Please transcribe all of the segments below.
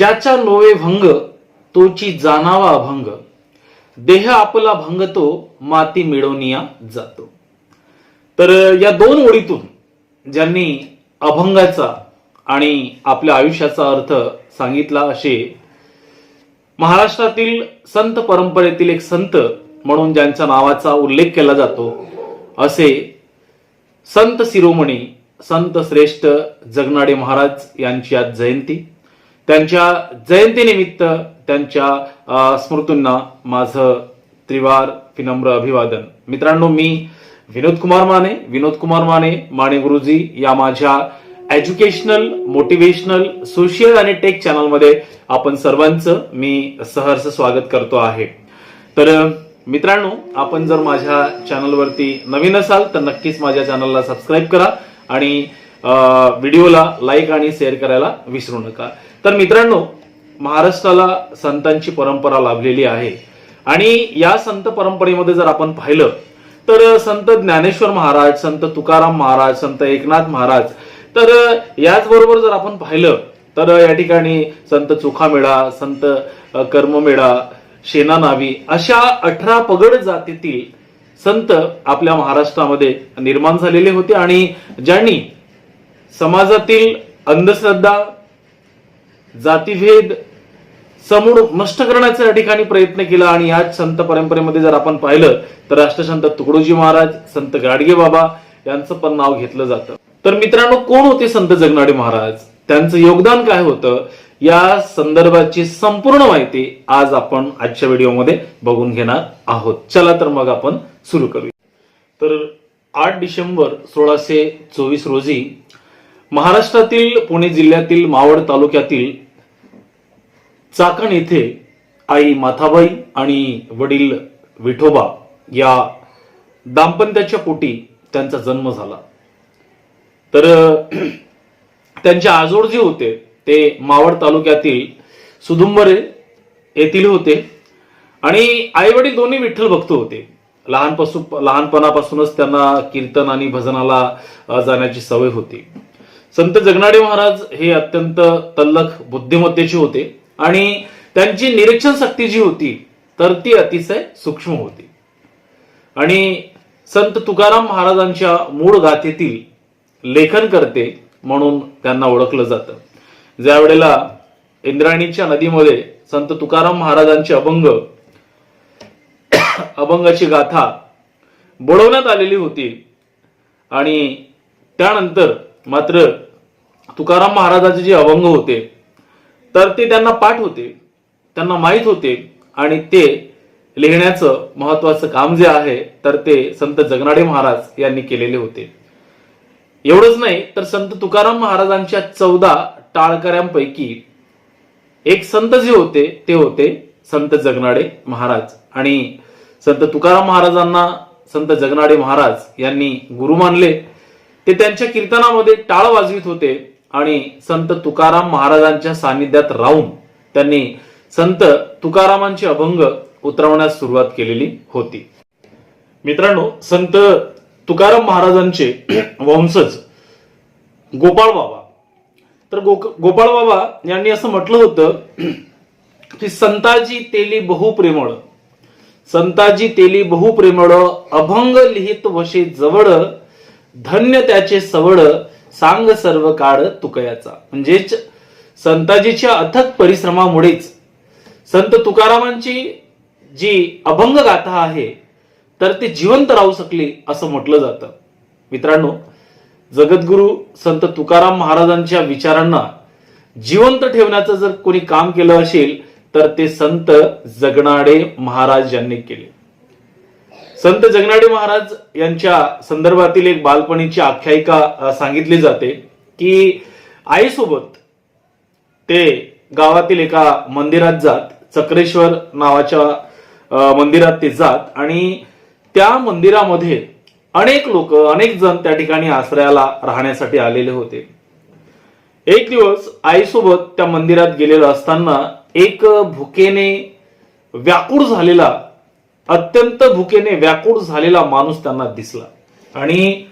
ज्याचा नोवे भंग तोची जाणावा अभंग. देह आपला भंगतो माती मिळवनिया जातो. तर या दोन ओळीतून ज्यांनी अभंगाचा आणि आपल्या आयुष्याचा अर्थ सांगितला असे महाराष्ट्रातील संत परंपरेतील एक संत म्हणून ज्यांच्या नावाचा उल्लेख केला जातो असे संत शिरोमणी संत श्रेष्ठ जगनाडे महाराज यांची आज जयंती. त्यांच्या जयंतीनिमित्त त्यांच्या स्मृतींना माझं त्रिवार विनम्र अभिवादन. मित्रांनो मी विनोद कुमार माने विनोद कुमार माने माने गुरुजी या माझ्या एज्युकेशनल मोटिवेशनल सोशियल आणि टेक चॅनलमध्ये आपण सर्वांचं मी सहर्ष स्वागत करतो आहे. तर मित्रांनो आपण जर माझ्या चॅनलवरती नवीन असाल तर नक्कीच माझ्या चॅनलला सबस्क्राईब करा आणि व्हिडिओला लाईक आणि शेअर करायला विसरू नका. तर मित्रांनो महाराष्ट्राला संतांची परंपरा लाभलेली आहे. आणि या संत परंपरेमध्ये जर आपण पाहिलं तर संत ज्ञानेश्वर महाराज संत तुकाराम महाराज संत एकनाथ महाराज तर याचबरोबर जर आपण पाहिलं तर या ठिकाणी संत चोखामेळा संत कर्ममेळा शेना नावी अशा अठरा पगड जातीतील संत आपल्या महाराष्ट्रामध्ये निर्माण झालेले होते. आणि ज्यांनी समाजातील अंधश्रद्धा जातीभेद समूळ नष्ट करण्याचा या ठिकाणी प्रयत्न केला आणि याच संत परंपरेमध्ये जर आपण पाहिलं तर राष्ट्रसंत तुकडोजी महाराज संत गाडगे बाबा यांचं पण नाव घेतलं जातं. तर मित्रांनो कोण होते संत जगनाडे महाराज? त्यांचं योगदान काय होतं? या संदर्भाची संपूर्ण माहिती आज आपण आजच्या व्हिडिओमध्ये बघून घेणार आहोत. चला तर मग आपण सुरू करूया. तर आठ डिसेंबर सोळाशे चोवीस रोजी महाराष्ट्रातील पुणे जिल्ह्यातील मावळ तालुक्यातील चाकण येथे आई माथाबाई आणि वडील विठोबा या दाम्पत्याच्या पोटी त्यांचा जन्म झाला. तर त्यांचे आजोड जे होते ते मावळ तालुक्यातील सुदुंबरे येथील होते. आणि आई वडील दोन्ही विठ्ठल भक्त होते. लहानपासून लहानपणापासूनच त्यांना कीर्तन आणि भजनाला जाण्याची सवय होती. संत जगनाडे महाराज हे अत्यंत तल्लख बुद्धिमत्तेचे होते आणि त्यांची निरीक्षण शक्ती जी होती तर ती अतिशय सूक्ष्म होती. आणि संत तुकाराम महाराजांच्या मूळ गाथेतील लेखन करते म्हणून त्यांना ओळखलं जातं. ज्या वेळेला इंद्राणीच्या नदीमध्ये संत तुकाराम महाराजांचे अभंग अभंगाची गाथा बुडवण्यात आलेली होती आणि त्यानंतर मात्र तुकाराम महाराजाचे जे अभंग होते तर ते त्यांना पाठ होते त्यांना माहीत होते आणि ते लिहिण्याचं महत्वाचं काम जे आहे तर ते संत जगनाडे महाराज यांनी केलेले होते. एवढंच नाही तर संत तुकाराम महाराजांच्या चौदा टाळकऱ्यांपैकी एक संत जे होते ते होते संत जगनाडे महाराज आणि संत तुकाराम महाराजांना संत जगनाडे महाराज यांनी गुरु मानले. ते त्यांच्या कीर्तनामध्ये टाळ वाजवित होते आणि संत तुकाराम महाराजांच्या सानिध्यात राहून त्यांनी संत तुकारामांचे अभंग उतरवण्यास सुरुवात केलेली होती. मित्रांनो संत तुकाराम महाराजांचे वंशज गोपाळ बाबा. तर गो गोपाळ बाबा यांनी असं म्हटलं होतं की संताजी तेली बहुप्रेमळ संताजी तेली बहु प्रेमळ अभंग लिहित वशे जवळ धन्य त्याचे सवड सांग सर्व काळ तुकयाचा. म्हणजेच संताजीच्या अथक परिश्रमामुळेच संत तुकारामांची जी अभंग गाथा आहे तर ती जिवंत राहू शकली असं म्हटलं जातं. मित्रांनो जगद्गुरु संत तुकाराम महाराजांच्या विचारांना जिवंत ठेवण्याचं जर कोणी काम केलं असेल तर ते संत जगनाडे महाराज यांनी केले. संत जगनाडे महाराज यांच्या संदर्भातील एक बालपणीची आख्यायिका सांगितली जाते की आईसोबत ते गावातील एका मंदिरात जात चक्रेश्वर नावाच्या मंदिरात ते जात आणि त्या मंदिरामध्ये अनेक लोक अनेक जण त्या ठिकाणी आश्रयाला राहण्यासाठी आलेले होते. एक दिवस आईसोबत त्या मंदिरात गेलेलं असताना एक भुकेने व्याकुळ झालेला अत्यंत भुकेने व्याकुळ झालेला माणूस त्यांना दिसला. आणि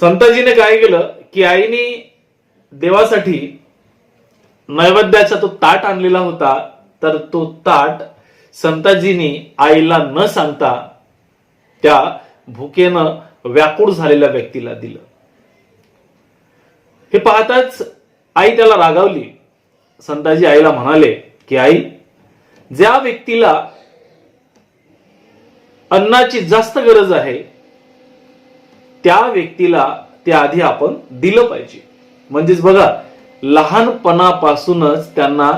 संताजीने काय केलं की आईने देवासाठी नैवेद्याचा तो ताट आणलेला होता तर तो ताट संताजीनी आईला न सांगता त्या भुकेनं व्याकुळ झालेल्या व्यक्तीला दिलं. हे पाहताच आई त्याला रागावली. संताजी आईला म्हणाले की आई ज्या व्यक्तीला अन्नाची जास्त गरज आहे त्या व्यक्तीला ते आधी आपण दिलं पाहिजे. म्हणजेच बघा लहानपणापासूनच त्यांना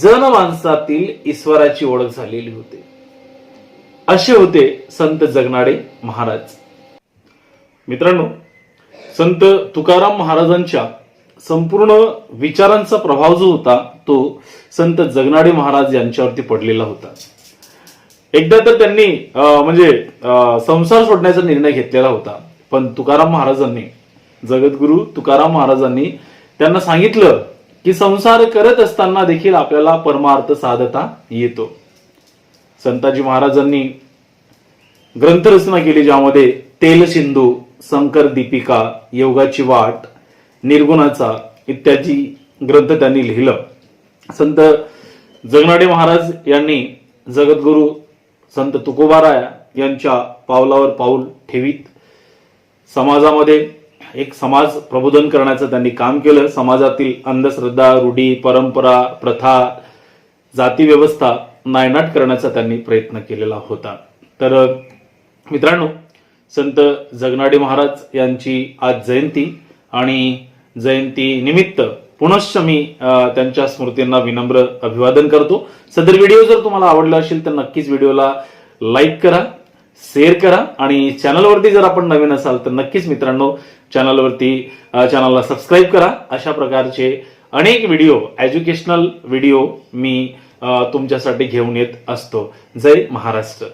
जनमानसातील ईश्वराची ओळख झालेली होती. असे होते संत जगनाडे महाराज. मित्रांनो संत तुकाराम महाराजांच्या संपूर्ण विचारांचा प्रभाव जो होता तो संत जगनाडे महाराज यांच्यावरती पडलेला होता. एकदा तर त्यांनी अं, म्हणजे अं, संसार सोडण्याचा निर्णय घेतलेला होता. पण तुकाराम महाराजांनी जगद्गुरु तुकाराम महाराजांनी त्यांना सांगितलं की संसार करत असताना देखील आपल्याला परमार्थ साधता येतो. संताजी महाराजांनी ग्रंथरचना केली ज्यामध्ये तेलसिंधू संकर शंकर दीपिका योगाची वाट निर्गुणाचा इत्यादी ग्रंथ त्यांनी लिहिलं. संत जगनाडे महाराज यांनी जगद्गुरु संत तुकोबाराया यांच्या पावलावर पाऊल ठेवीत. समाजामध्ये एक समाज प्रबोधन करण्याचं त्यांनी काम केलं. समाजातील अंधश्रद्धा रूढी परंपरा प्रथा जाती व्यवस्था नायनाट करण्याचा त्यांनी प्रयत्न केलेला होता. तर मित्रांनो संत जगनाडे महाराज यांची आज जयंती आणि जयंती निमित्त पुनश्च मी त्यांच्या स्मृतींना विनम्र अभिवादन करतो. सदर व्हिडिओ जर तुम्हाला आवडला असेल तर नक्कीच व्हिडिओला लाईक करा शेअर करा आणि चॅनलवरती जर आपण नवीन असाल तर नक्कीच मित्रांनो चॅनलवरती चॅनलला सबस्क्राईब करा. अशा प्रकारचे अनेक व्हिडिओ एज्युकेशनल व्हिडिओ मी तुमच्यासाठी घेऊन येत असतो. जय महाराष्ट्र.